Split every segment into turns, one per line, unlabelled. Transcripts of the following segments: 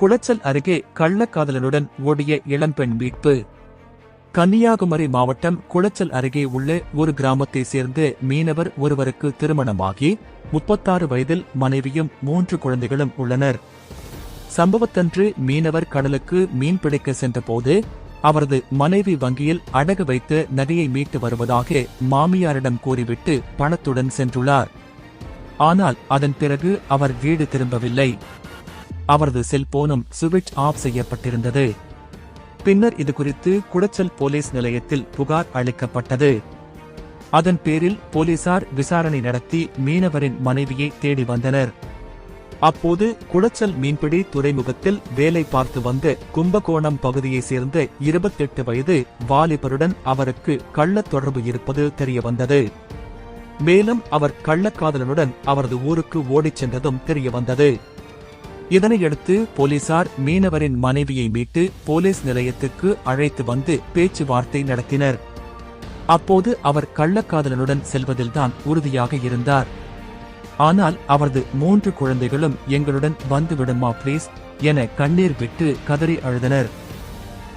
குளச்சல் அருகே கள்ளக்காதலனுடன் ஓடிய இளம்பெண் மீட்பு. கன்னியாகுமரி மாவட்டம் குளச்சல் அருகே உள்ள ஒரு கிராமத்தை சேர்ந்த மீனவர் ஒருவருக்கு திருமணமாகி முப்பத்தாறு வயதில் மனைவியும் மூன்று குழந்தைகளும் உள்ளனர். சம்பவத்தன்று மீனவர் கடலுக்கு மீன் பிடிக்க சென்றபோது அவரது மனைவி வங்கியில் அடகு வைத்து நகையை மீட்டு வருவதாக மாமியாரிடம் கூறிவிட்டு பணத்துடன் சென்றுள்ளார். ஆனால் அதன் பிறகு அவர் வீடு திரும்பவில்லை. அவரது செல்போனும் சுவிட்ச் ஆஃப் செய்யப்பட்டிருந்தது. பின்னர் இதுகுறித்து குடச்சல் போலீஸ் நிலையத்தில் புகார் அளிக்கப்பட்டது. அதன் பேரில் போலீசார் விசாரணை நடத்தி மீனவரின் மனைவியை தேடி வந்தனர். அப்போது குளச்சல் மீன்பிடி துறைமுகத்தில் வேலை பார்த்து வந்த கும்பகோணம் பகுதியைச் சேர்ந்த இருபத்தெட்டு வயது வாலிபருடன் அவருக்கு கள்ள தொடர்பு இருப்பது தெரியவந்தது. மேலும் அவர் கள்ளக்காதலனுடன் அவரது ஊருக்கு ஓடிச் சென்றதும் தெரியவந்தது. இதனையடுத்து போலீசார் மீனவரின் மனைவியை மீட்டு போலீஸ் நிலையத்துக்கு அழைத்து வந்து பேச்சுவார்த்தை நடத்தினர். அப்போது அவர் கள்ளக்காதலனுடன் செல்வதில்தான் உறுதியாக இருந்தார். ஆனால் அவரது மூன்று குழந்தைகளும் எங்களுடன் வந்துவிடுமா ப்ளீஸ் என கண்ணீர் விட்டு கதறி அழுதனர்.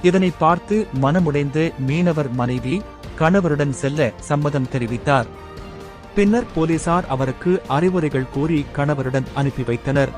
இதனை பார்த்து மனமுடைந்த மீனவர் மனைவி கணவருடன் செல்ல சம்மதம் தெரிவித்தார். பின்னர் போலீசார் அவருக்கு அறிவுரைகள் கூறி கணவருடன் அனுப்பி வைத்தனர்.